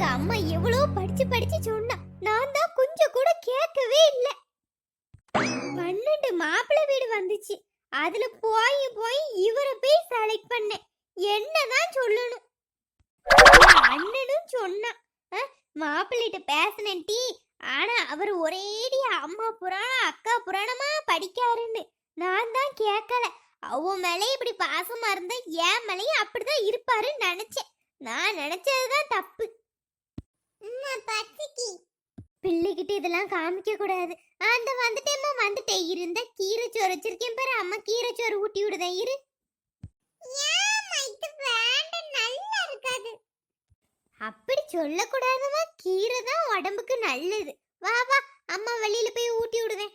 எங்க அம்மா எவ்வளவு படிச்சு படிச்சு சொன்னா நான் தான் கொஞ்சம் கூட கேட்கவே இல்ல. பன்னெண்டு மாப்பிள்ளை வீடு வந்துச்சு. அதுல போய் போய் இவரை போய் செலக்ட் பண்ணேன். என்னதான் சொல்லணும்? அண்ணனும் சொன்னான். மாப்பிள்ளைகிட்ட பேசினேன் டீ. ஆனா அவர் ஒரேடியா அம்மா புராணம் அக்கா புராணமா படிக்காருன்னு. நான் தான் கேட்கல. அவ மேலே இப்படி பாசமா இருந்தா என் மேலேயும் அப்படிதான் இருப்பாருன்னு நினைச்சேன். நான் நினைச்சதுதான் தப்பு. பிள்ளைகிட்ட இதெல்லாம் காமிக்க கூடாது. அந்த வந்துட்டேம்மா வந்துட்டேன். இருந்த கீரை சோறு வச்சிருக்கேன் பாரு அம்மா கீரை சோறு ஊட்டி விடுதேன் இரு. நல்லா அப்படி சொல்லக்கூடாதுமா கீரை தான் உடம்புக்கு நல்லது. வா வா அம்மா வெளியில போய் ஊட்டி விடுவேன்.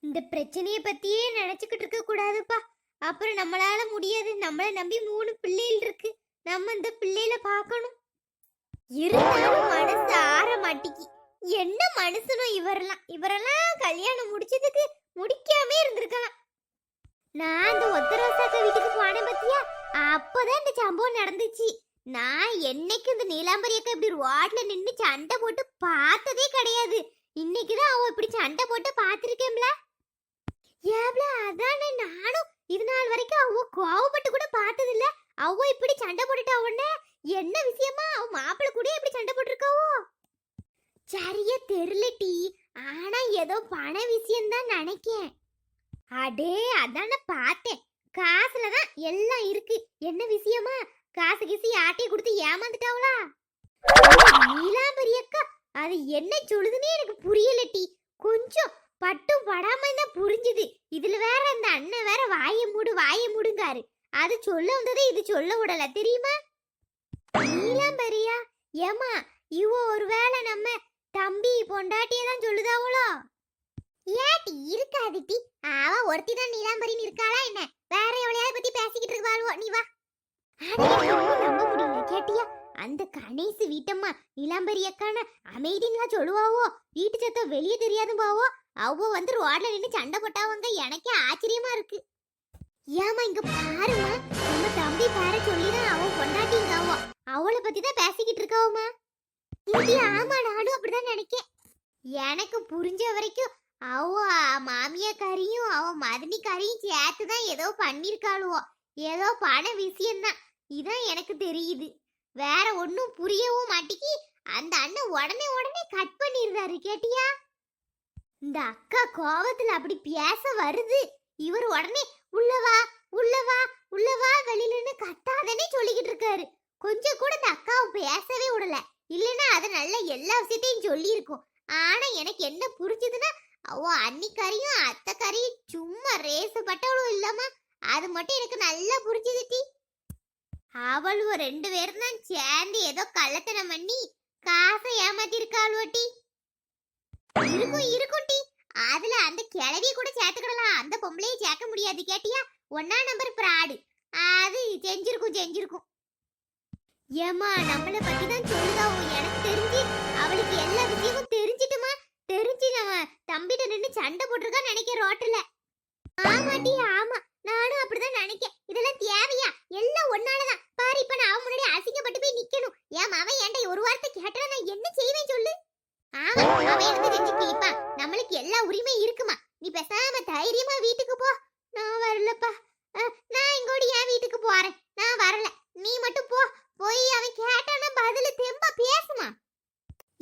இந்த பிரச்சனையை பத்தியே நினைச்சுக்கிட்டு இருக்க கூடாதுப்பா. அப்புறம் நம்மளால முடியாது. நம்மளை நம்பி மூணு பிள்ளைகள் இருக்கு. நம்ம இந்த பிள்ளைகளை பார்க்கணும். இருந்தாலும் மனசு ஆற மாட்டிக்கி. என்ன மனுஷனோ இவரெல்லாம். இவரெல்லாம் கல்யாணம் முடிச்சதுக்கு முடிக்காம இருந்திருக்கலாம். நான் அந்த ஒத்தரோசாக்க வீட்டுக்கு போனேன் பத்தியா? அப்பதான் இந்த சம்பவம் நடந்துச்சு. நான் என்னைக்கு இந்த நீலாம்பரி அக்கா இப்படி ரோட்ல நின்னு சண்டை போட்டு பார்த்ததே கிடையாது. இன்னைக்குதான் அவ இப்படி சண்டை போட்டு பார்த்துருக்கேன்ல. ஏப்ல அதானே நானும் இது நாள் வரைக்கும் அவ கோவப்பட்டு கூட பார்த்தது இல்ல அவ இப்படி சண்டை போட்டுட்டா உடனே என்ன விஷயமா? அவன் மாப்பிள்ள கூட இப்படி சண்டை போட்டிருக்காவோ? சரியா தெரியல டி. ஆனா ஏதோ பண விஷயம் தான் நினைக்கேன். அடே அதான பார்த்தேன். காசுல தான் எல்லாம் இருக்கு. என்ன விஷயமா? காசு கீசு ஆட்டி கொடுத்து ஏமாந்துட்டாவளா? நீலாம்பரி அக்கா அது என்ன சொல்லுதுன்னே எனக்கு புரியல டி. கொஞ்சம் பட்டும் படாம தான் புரிஞ்சுது. இதுல வேற அந்த அண்ணன் வேற வாய மூடு வாய மூடுங்காரு. அது சொல்ல வந்ததே இது சொல்ல விடல. தெரியுமா? நீலாம்பரியா ஏமா இவ ஒருவேளை நம்ம தம்பி பொண்டாட்டியே தான் சொல்லுதாவளோ? ஏட்டி இருக்காது டி. அவ ஒருத்தி தான் நீலாம்பரின்னு இருக்காளா என்ன? வேற எவ்வளையாவது பத்தி பேசிக்கிட்டு இருக்காளுவோ? நீ வா. நம்ப முடியல கேட்டியா? அந்த கணேசு வீட்டம்மா நீலாம்பரி அக்கான அமைதின்னு சொல்லுவாவோ? வீட்டு சத்தம் வெளியே தெரியாது பாவோ அவ வந்து ரோட்ல நின்னு சண்டை போட்டாவங்க எனக்கே ஆச்சரியமா இருக்கு. ஏமா இங்க பாருமா நம்ம தம்பி பாரு சொல்லிதான் அவ பொண்டாட்டிங்க அவ அவளை பத்தி தான் பேசிக்கிட்டு இருக்காவுமா? இது ஆமா நானும் அப்படிதான் நினைக்கேன். எனக்கு புரிஞ்ச வரைக்கும் அவ மாமியாக்காரியும் அவ மதனிக்காரியும் சேர்த்து தான் ஏதோ பண்ணிருக்காளுவோ ஏதோ பண விஷயம்தான். இதான் எனக்கு தெரியுது. வேற ஒன்றும் புரியவும் மாட்டிக்கி அந்த அண்ணன் உடனே உடனே கட் பண்ணிடுறாரு கேட்டியா? இந்த அக்கா கோவத்துல அப்படி பேச வருது. இவர் உடனே உள்ளவா உள்ளவா உள்ளவா வெளியிலன்னு கட்டாதனே சொல்லிக்கிட்டு இருக்காரு. கொஞ்சம் கூட இந்த அக்காவை பேசவே விடல. இல்லைன்னா அது நல்ல எல்லா விஷயத்தையும் சொல்லியிருக்கும். ஆனா எனக்கு என்ன புரிஞ்சதுன்னா அவ அன்னிக்காரியும் அத்தைக்காரியும் சும்மா ரேசப்பட்டவளும் இல்லாம அது மட்டும் எனக்கு நல்லா புரிஞ்சுது டி. அவளுவ ரெண்டு பேரும் தான் சேர்ந்து ஏதோ கள்ளத்தனம் பண்ணி காசை ஏமாத்தி இருக்காளுவ டி. இருக்கும் இருக்கும் டி. அதுல அந்த கிழவிய கூட சேர்த்துக்கிடலாம். அந்த பொம்பளையும் சேர்க்க முடியாது. கேட்டியா? ஒன்னா நம்பர் பிராடு அது செஞ்சிருக்கும் செஞ்சிருக்கும். ஏமா நம்மள பத்தி தான் சொல்லுதாவோ எனக்கு தெரிஞ்சு. அவளுக்கு எல்லா விஷயமும் தெரிஞ்சிட்டுமா? தெரிஞ்சு நம்ம தம்பிட்ட நின்னு சண்டை போட்டிருக்கா நினைக்க ரோட்டுல. ஆமாட்டி ஆமா. நானும் அப்படிதான் நினைக்கேன். இதெல்லாம் தேவையா? எல்லாம் ஒன்னாலதான். பாரு இப்ப நான் அவன் முன்னாடி அசிங்கப்பட்டு போய் நிக்கணும். ஏன் அவன் ஏன்டா ஒரு வார்த்தை கேட்டா நான் என்ன செய்வேன் சொல்லு? ஆமா அவன் எடுத்து செஞ்சு கிழிப்பான் நம்மளுக்கு எல்லா உரிமையும் இருக்குமா? நீ பேசாம தைரியமா வீட்டுக்கு போ நான் வரலப்பா அஹ், நான் இங்கோடி என் வீட்டுக்கு போறேன் நான் வரல நீ மட்டும் போ போய் அவன் கேட்டானா பதில தெம்பா பேசுமா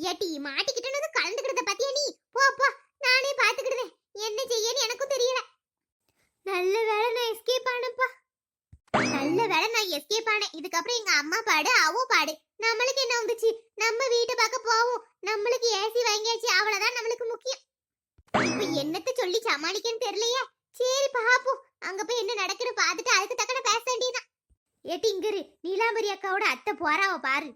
ஏட்டி மாட்டிக்கிட்டனது கலந்துக்கிறத பத்தியா நீ போ போ நானே பாத்துக்கிடுவேன் என்ன செய்யன்னு எனக்கும் தெரியல நல்ல வேளை நான் எஸ்கேப் ஆனப்பா நல்ல வேளை நான் இதுக்கப்புறம் எங்க அம்மா பாடு அவ பாடு. நம்மளுக்கு என்ன வந்துச்சு? நம்ம வீட்டு பக்கம் போவோம். நம்மளுக்கு ஏசி வாங்கியாச்சு அவ்வளவுதான் நம்மளுக்கு முக்கியம். இப்ப என்னத்த சொல்லி சமாளிக்கன்னு தெரியலையே? சரி பாப்போம். அங்க போய் என்ன நடக்குன்னு பார்த்துட்டு அதுக்கு தக்கன பேச வேண்டியதான் ஏட்டி இங்கிரு நீலாம்பரி அக்காவோட அத்தை போறாவ பாரு.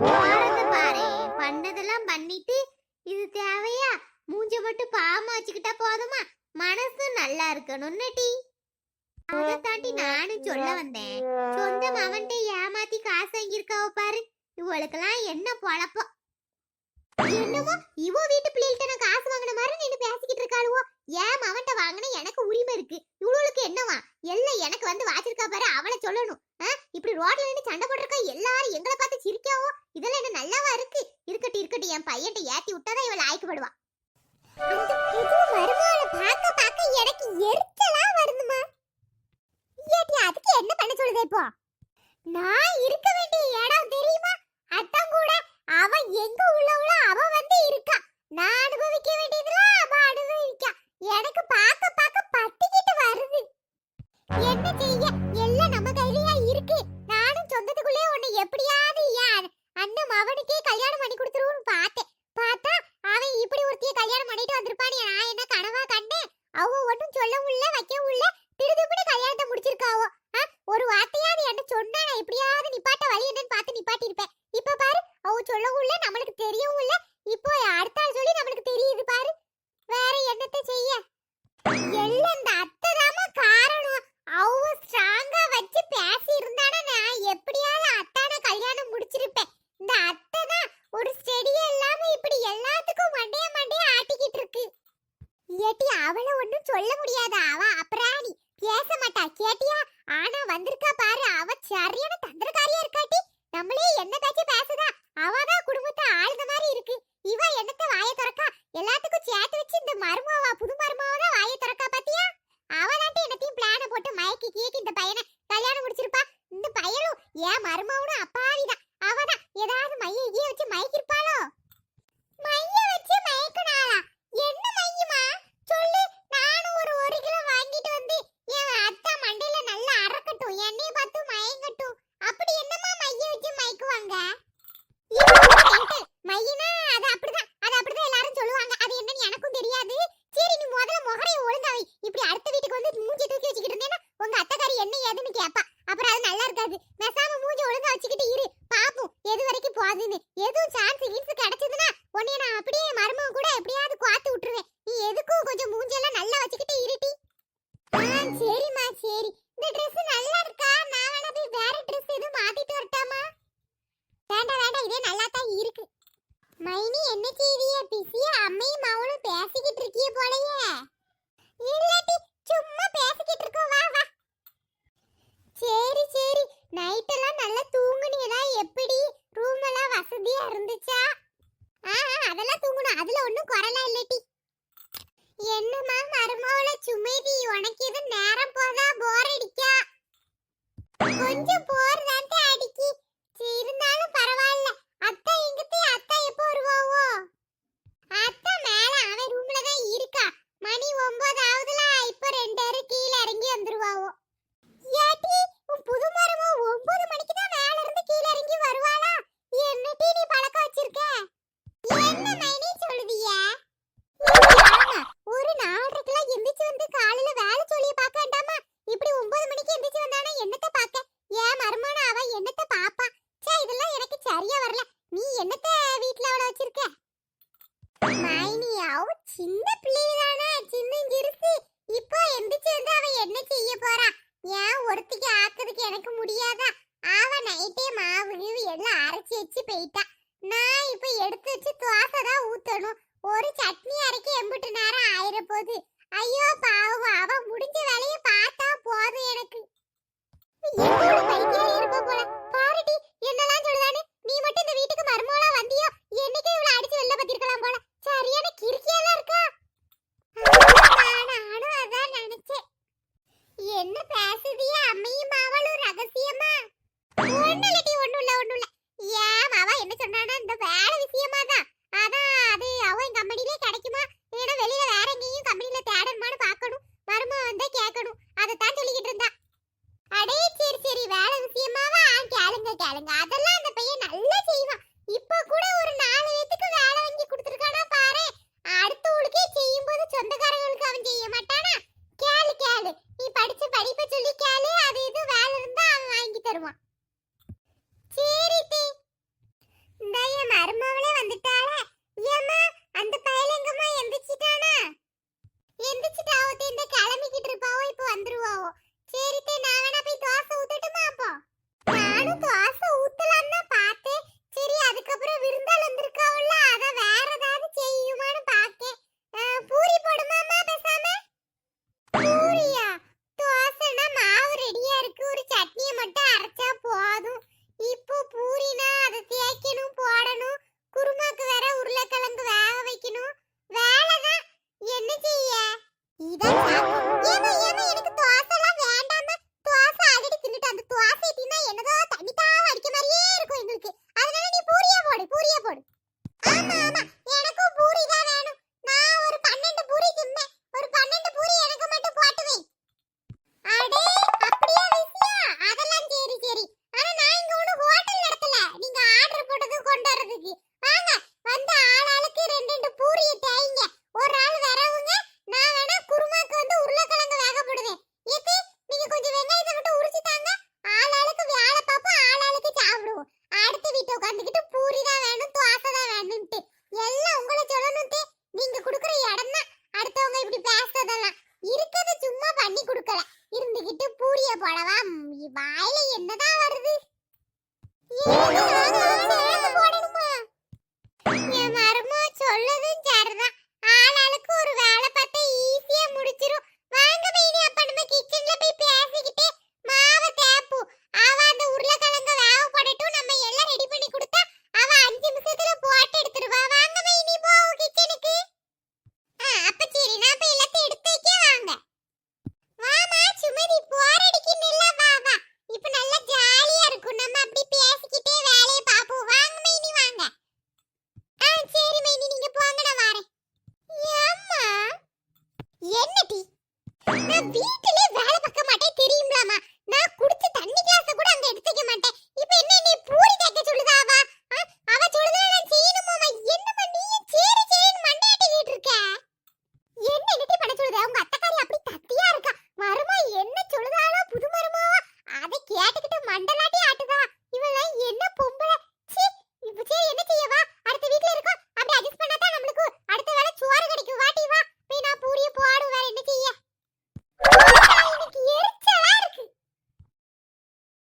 போறத பாரு. பண்ணதெல்லாம் பண்ணிட்டு இது தேவையா? மூஞ்ச மட்டும் பாமா வச்சுக்கிட்டா போதுமா? மனசு நல்லா இருக்கணும் டீ. அதை தாண்டி நானும் சொல்ல வந்தேன். சொந்தம் அவன்கிட்ட ஏமாத்தி காசு வாங்கியிருக்காவ பாரு. இவளுக்கெல்லாம் என்ன பொழப்போ? என்னவோ இவோ வீட்டு பிள்ளைகிட்ட நான் காசு வாங்கின மாதிரி நின்று பேசிக்கிட்டு இருக்காளுவோ. ஏன் அவன்கிட்ட வாங்கின எனக்கு உரிமை இருக்கு. இவளுக்கு என்னவா? எல்லாம் எனக்கு வந்து வாச்சிருக்கா பாரு அவளை சொல்லணும். இப்படி ரோட்ல நின்னு சண்டை போட்டிருக்கா எல்லாரும் எங்களை பார்த்து சிரிக்காவோ? இதெல்லாம் என்ன நல்லாவா இருக்கு? இருக்கட்டும் இருக்கட்டும் என் பையன்ட்ட ஏத்தி விட்டாதான் இவள் ஆய்க்கப்படுவா அந்த புது மருமகளை பார்க்க பார்க்க எனக்கு எரிச்சலா வருதுமா ஏட்டி அதுக்கு என்ன பண்ண சொல்லுது இப்போ? நான் இருக்க வேண்டிய இடம் தெரியுமா? அத்தான் கூட அவ எங்க உள்ளவளோ அவ வந்து இருக்கா. நான் அனுபவிக்க வேண்டியதுல அவ அனுபவிக்கா. எனக்கு பார்க்க பார்க்க ஏட்டி அவளை ஒன்றும் சொல்ல முடியாது. அவ அப்ராணி. பேச மாட்டா. கேட்டியா? ஆனா வந்திருக்கா பாரு. அவ சரியான தந்திரக்காரியா இருக்காட்டி. நம்மளே என்னதாச்சும் பேசுதா? அவதான் குடும்பத்தை ஆளுத மாதிரி இருக்கு. இவ என்னத்த வாய திறக்கா? எல்லாத்துக்கும் சேர்த்து வச்சு இந்த மருமாவா புது மருமாவா வாய வாயை திறக்கா பாத்தியா? அவதாண்டி என்னத்தையும் பிளான போட்டு மயக்கி கீக்கி இந்த பையனை கல்யாணம் முடிச்சிருப்பா. இந்த பையனும் ஏன் மருமாவனும் அப்பாவி அவதான் ஏதாவது மைய ஈய வச்சு மயக்கிருப்பாளோ மைய வச்சு மயக்கனாளா என்ன மையமா சொல்லு நானும் ஒரு ஒரு கிலோ வாங்கிட்டு வந்து என் அத்தா மண்டையில நல்லா அறக்கட்டும் எண்ணெய் பார்த்து மயங்கட்டும் அப்படி என்னமா மைய வச்சு மயக்குவாங்க மையனா அது அப்படிதான் அது அப்படிதான் எல்லாரும் சொல்லுவாங்க அது என்னன்னு எனக்கும் தெரியாது சரி நீ முதல்ல முகரைய ஒழுங்கா வை இப்படி அடுத்த வீட்டுக்கு வந்து மூஞ்சி தூக்கி வச்சுக்கிட்டு இருந்தேன்னா உங்க அத்தைக்காரி என்ன ஏதுன்னு கேப்பா அப்புறம் அது நல்லா இருக்காது பேசாம மூஞ்சி ஒழுங்கா வச்சுக்கிட்டு இரு பாப்போம் எது வரைக்கும் போகுதுன்னு எதுவும் சான்ஸ் கீன்ஸ் கிடைச்சதுன்னா உன்னைய நான் அப்படியே மருமக கூட எப்படியாவது குவாத்து விட்டுருவேன் நீ எதுக்கும் கொஞ்சம் மூஞ்செல்லாம் நல்லா வச்சுக்கிட்டு இருட்டி ஆ சரிம்மா சரி இந்த Dress நல்லா இருக்கா நான் வேணா போய் வேற Dress எதுவும் மாத்திட்டு வரட்டாமா வேண்டாம் வேண்டாம் இதே நல்லா தான் இருக்கு. மைனி என்ன செய்திய? பிஸியா அம்மையும் மவளும் பேசிக்கிட்டு இருக்கிய போலயே. இல்லாட்டி சும்மா பேசிக்கிட்டு இருக்கோம் வா வா. சரி சரி. நைட்டெல்லாம் நல்லா தூங்குனீங்களா? எப்படி? ரூம் எல்லாம் வசதியா இருந்துச்சா? ஆ அதெல்லாம் தூங்கணும். அதுல ஒன்றும் குறலாம் இல்லட்டி என்னம்மா மருமவள சும்மா